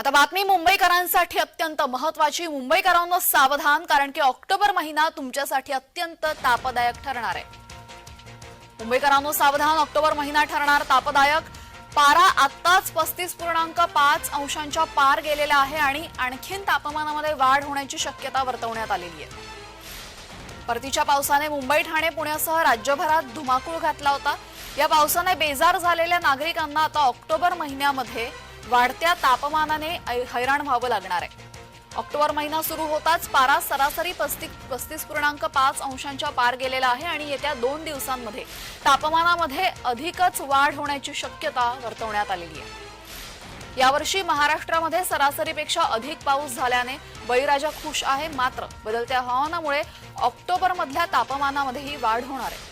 आता बातमी मुंबईकरांसाठी अत्यंत महत्वाची मुंबईकरांनो सावधान कारण की ऑक्टोबर महिना तुमच्यासाठी अत्यंत तापदायक ठरणार आहे. मुंबईकरांनो सावधान ऑक्टोबर महिना ठरणार तापदायक. पारा आत्ताच पस्तीस पूर्णांक पाच अंशांच्या पार गेलेला आहे आणि आणखीन तापमानामध्ये वाढ होण्याची शक्यता वर्तवण्यात आलेली आहे. परतीच्या पावसाने मुंबई ठाणे पुण्यासह राज्यभरात धुमाकूळ घातला होता. या पावसाने बेजार झालेल्या नागरिकांना आता ऑक्टोबर महिन्यामध्ये वाढत्या तापमानाने ऐ- हैराण व्हावं लागणार आहे. ऑक्टोबर महिना सुरू होताच पारा सरासरी पस्तीस पस्तीस पूर्णांक पाच अंशांच्या पार गेलेला आहे आणि येत्या दोन दिवसांमध्ये तापमानामध्ये अधिकच वाढ होण्याची शक्यता वर्तवण्यात आलेली आहे. यावर्षी महाराष्ट्रामध्ये सरासरीपेक्षा अधिक पाऊस झाल्याने बळीराजा खुश आहे. मात्र बदलत्या हवामानामुळे ऑक्टोबरमधल्या तापमानामध्येही वाढ होणार आहे.